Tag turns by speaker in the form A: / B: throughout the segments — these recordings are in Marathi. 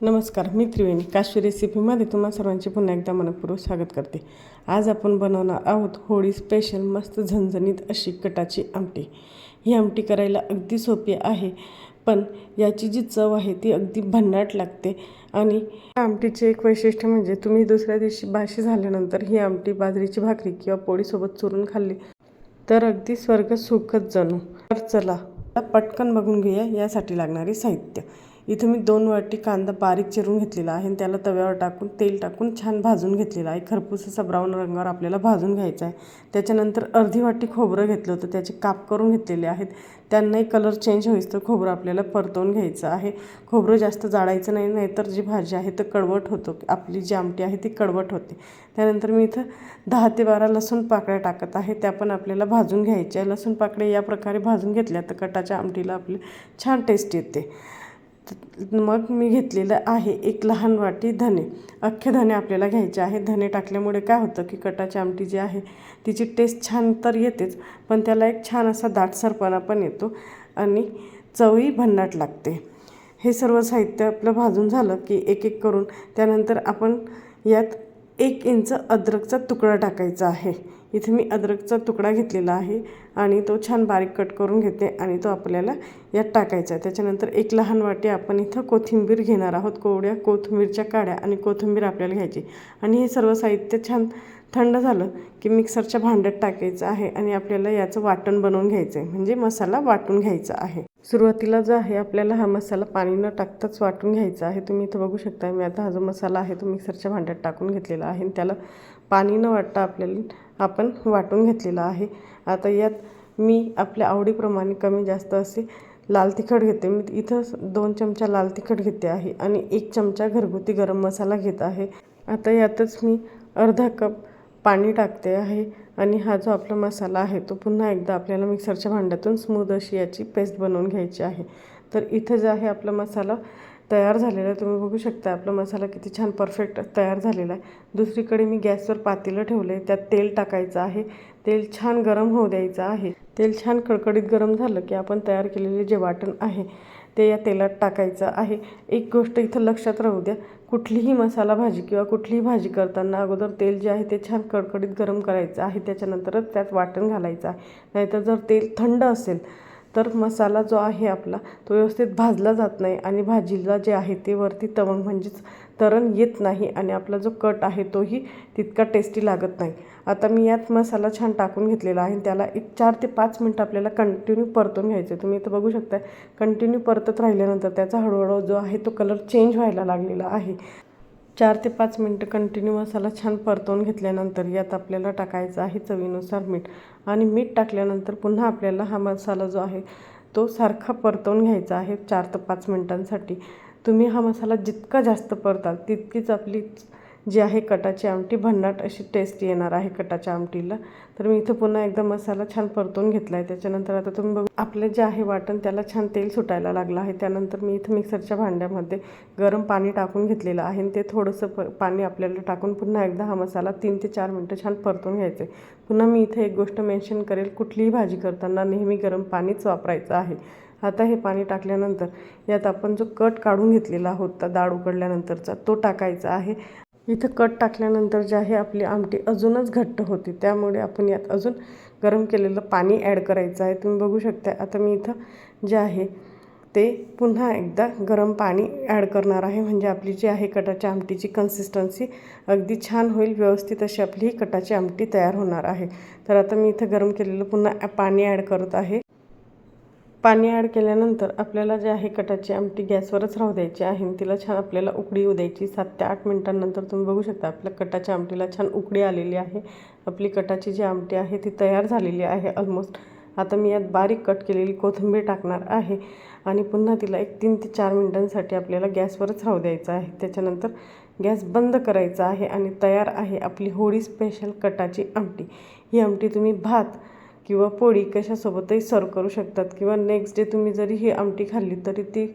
A: नमस्कार मी त्रिवेणी. काश्मी रेसिपीमध्ये तुम्हा सर्वांचे पुन्हा एकदा मनपूर्वक स्वागत करते. आज आपण बनवणार आहोत होळी स्पेशल मस्त झणझणीत अशी कटाची आमटी. ही आमटी करायला अगदी सोपी आहे पण याची जी चव आहे ती अगदी भन्नाट लागते आणि आमटीचे एक वैशिष्ट्य म्हणजे तुम्ही दुसऱ्या दिवशी बाशी झाल्यानंतर ही आमटी बाजरीची भाकरी किंवा पोळीसोबत चुरून खाल्ली तर अगदी स्वर्ग सुखच जणू. तर चला पटकन बघून घेऊया यासाठी लागणारे साहित्य. इथं मी दोन वाटी कांदा बारीक चिरून घेतलेला आहे आणि त्याला तव्यावर टाकून तेल टाकून छान भाजून घेतलेला आहे. खरपूस असा ब्राऊन रंगावर आपल्याला भाजून घ्यायचा आहे. त्याच्यानंतर अर्धी वाटी खोबरं घेतलं होतं. त्याचे काप करून घेतलेले आहेत. त्यांनाही कलर चेंज होईस तर खोबरं आपल्याला परतवून घ्यायचं आहे. खोबरं जास्त जाळायचं नाही नाहीतर जी भाजी आहे तर कडवट होतो. आपली जी आमटी आहे ती कडवट होते. त्यानंतर मी इथं दहा ते बारा लसूण पाकळ्या टाकत आहे. त्या पण आपल्याला भाजून घ्यायच्या. आहे लसूण पाकळ्या या प्रकारे भाजून घेतल्या तर कटाच्या आमटीला आपली छान टेस्ट येते. मग मी घेतलेलं आहे एक लहान वाटी धने. अख्खे धने आपल्याला घ्यायचे आहे धने टाकल्यामुळे काय होतं की कटाची आमटी जी आहे तिची टेस्ट छान तर येतेच पण त्याला एक छान असा दाटसरपणा पण येतो आणि चवही भन्नाट लागते. हे सर्व साहित्य आपलं भाजून झालं की एक एक करून त्यानंतर आपण यात एक इंच अद्रकचा तुकडा टाकायचा आहे. इथे मी अद्रकचा तुकडा घेतलेला आहे आणि तो छान बारीक कट करून घेते आणि तो आपल्याला यात टाकायचा आहे. त्याच्यानंतर एक लहान वाटी आपण इथं कोथिंबीर घेणार आहोत. कोवड्या कोथिंबीरच्या काड्या आणि कोथिंबीर आपल्याला घ्यायची. आणि हे सर्व साहित्य छान थंड झालं की मिक्सरच्या भांड्यात टाकायचं आहे आणि आपल्याला याचं वाटण बनवून घ्यायचं आहे म्हणजे मसाला वाटून घ्यायचा आहे. सुरुवातीला जो आहे आपल्याला हा मसाला पाणी न टाकताच वाटून घ्यायचा आहे. तुम्ही इथं बघू शकता मी आता हा जो मसाला आहे तो मिक्सरच्या भांड्यात टाकून घेतलेला आहे त्याला पाणी न वाटता आपल्याला आपण वाटून घेतलेला आहे. आता यात मी आपल्या आवडीप्रमाणे कमी जास्त असे लाल तिखट घेते. मी इथं दोन चमचा लाल तिखट घेते आहे आणि एक चमचा घरगुती गरम मसाला घेत आहे. आता यातच मी अर्धा कप पाणी टाकते आहे आणि हा जो आपला मसाला आहे तो पुन्हा एकदा आपल्याला मिक्सरच्या भांड्यातून स्मूद अशी याची पेस्ट बनवून घ्यायची आहे. तर इथं जे आहे आपला मसाला तयार झालेला आहे. तुम्ही बघू शकता आपला मसाला किती छान परफेक्ट तयार झालेला आहे. दुसरीकडे मी गॅसवर पातेलं ठेवलं आहे. त्यात तेल टाकायचं आहे. तेल छान गरम होऊ द्यायचं आहे. तेल छान कडकडीत गरम झालं की आपण तयार केलेले जे वाटण आहे ते या तेलात टाकायचं आहे. एक गोष्ट इथं लक्षात राहू द्या. कुठलीही मसाला भाजी किंवा कुठलीही भाजी करताना अगोदर तेल जे आहे ते छान कडकडीत गरम करायचं आहे. त्याच्यानंतरच त्यात वाटण घालायचं आहे. नाहीतर जर तेल थंड असेल तर मसाला जो आहे आपला तो व्यवस्थित भाजला जात नाही आणि भाजीला जे आहे ते वरती तवंग म्हणजेच तरण येत नाही आणि आपला जो कट आहे तोही तितका टेस्टी लागत नाही. आता मी यात मसाला छान टाकून घेतलेला आहे त्याला एक चार ते पाच मिनटं आपल्याला कंटिन्यू परतून घ्यायचं आहे. तुम्ही इथं बघू शकता कंटिन्यू परतत राहिल्यानंतर त्याचा हळूहळू जो आहे तो कलर चेंज व्हायला लागलेला आहे. चार ते पाच मिनटं कंटिन्यू मसाला छान परतवून घेतल्यानंतर यात आपल्याला टाकायचं आहे चवीनुसार मीठ. आणि मीठ टाकल्यानंतर पुन्हा आपल्याला हा मसाला जो आहे तो सारखा परतवून घ्यायचा आहे चार ते पाच मिनटांसाठी. तुम्ही हा मसाला जितका जास्त परताल तितकीच आपली जी आहे कटाची आमटी भन्नाट अशी टेस्ट येणार आहे कटाच्या आमटीला. तर मी इथं पुन्हा एकदा मसाला छान परतून घेतला आहे त्याच्यानंतर आता तुम्ही बघू आपलं जे आहे वाटण त्याला छान तेल सुटायला लागलं आहे. त्यानंतर मी इथं मिक्सरच्या भांड्यामध्ये गरम पाणी टाकून घेतलेलं आहे आणि ते थोडंसं प पाणी आपल्याला टाकून पुन्हा एकदा हा मसाला तीन ते चार मिनटं छान परतून घ्यायचं आहे. पुन्हा मी इथे एक गोष्ट मेन्शन करेल कुठलीही भाजी करताना नेहमी गरम पाणीच वापरायचं आहे. आता हे पाणी टाकल्यानंतर यात आपण जो कट काढून घेतलेला होता डाळ उकडल्यानंतरचा तो टाकायचा आहे. इथं कट टाकल्यानंतर जे आहे आपली आमटी अजूनच घट्ट होती. त्यामुळे आपण यात अजून गरम केलेलं पाणी ॲड करायचं आहे. तुम्ही बघू शकता आता मी इथं जे आहे ते पुन्हा एकदा गरम पाणी ॲड करणार आहे. म्हणजे आपली जी आहे कटाच्या आमटीची कन्सिस्टन्सी अगदी छान होईल. व्यवस्थित अशी आपली ही कटाची आमटी तयार होणार आहे. तर आता मी इथं गरम केलेलं पुन्हा पाणी ॲड करत आहे. पाणी ॲड केल्यानंतर आपल्याला जे आहे कटाची आमटी गॅसवरच राहू द्यायची आहे आणि तिला छान आपल्याला उकडी येऊ द्यायची. सात ते आठ मिनटांनंतर तुम्ही बघू शकता आपल्या कटाच्या आमटीला छान उकडी आलेली आहे. आपली कटाची जी आमटी आहे ती तयार झालेली आहे ऑलमोस्ट आता मी यात बारीक कट केलेली कोथिंबीर टाकणार आहे आणि पुन्हा तिला एक तीन ते चार मिनटांसाठी आपल्याला गॅसवरच राहू द्यायचं आहे. त्याच्यानंतर गॅस बंद करायचा आहे आणि तयार आहे आपली होळी स्पेशल कटाची आमटी. ही आमटी तुम्ही भात किंवा पोळी कशासोबतही सर्व करू शकतात. किंवा नेक्स्ट डे तुम्ही जरी ही आमटी खाल्ली तरी ती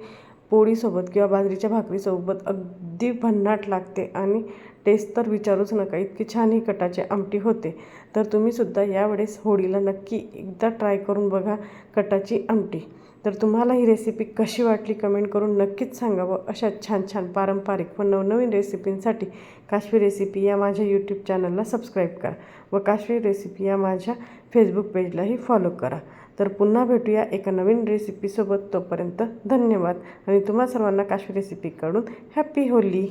A: पोळीसोबत किंवा बाजरीच्या भाकरीसोबत अगदी भन्नाट लागते आणि टेस्ट तर विचारूच नका इतकी छान ही कटाची आमटी होते. तर तुम्हीसुद्धा यावेळेस होळीला नक्की एकदा ट्राय करून बघा कटाची आमटी. तर तुम्हाला ही रेसिपी कशी वाटली कमेंट करून नक्कीच सांगावं. अशा छान छान पारंपरिक व नवनवीन रेसिपींसाठी काश्मीर रेसिपी या माझ्या यूट्यूब चॅनलला सबस्क्राईब करा व काश्मीर रेसिपी या माझ्या फेसबुक पेजलाही फॉलो करा. तर पुन्हा भेटूया एका नवीन रेसिपीसोबत तोपर्यंत धन्यवाद. आणि तुम्हा सर्वांना काश्मीर रेसिपीकडून हॅप्पी होली!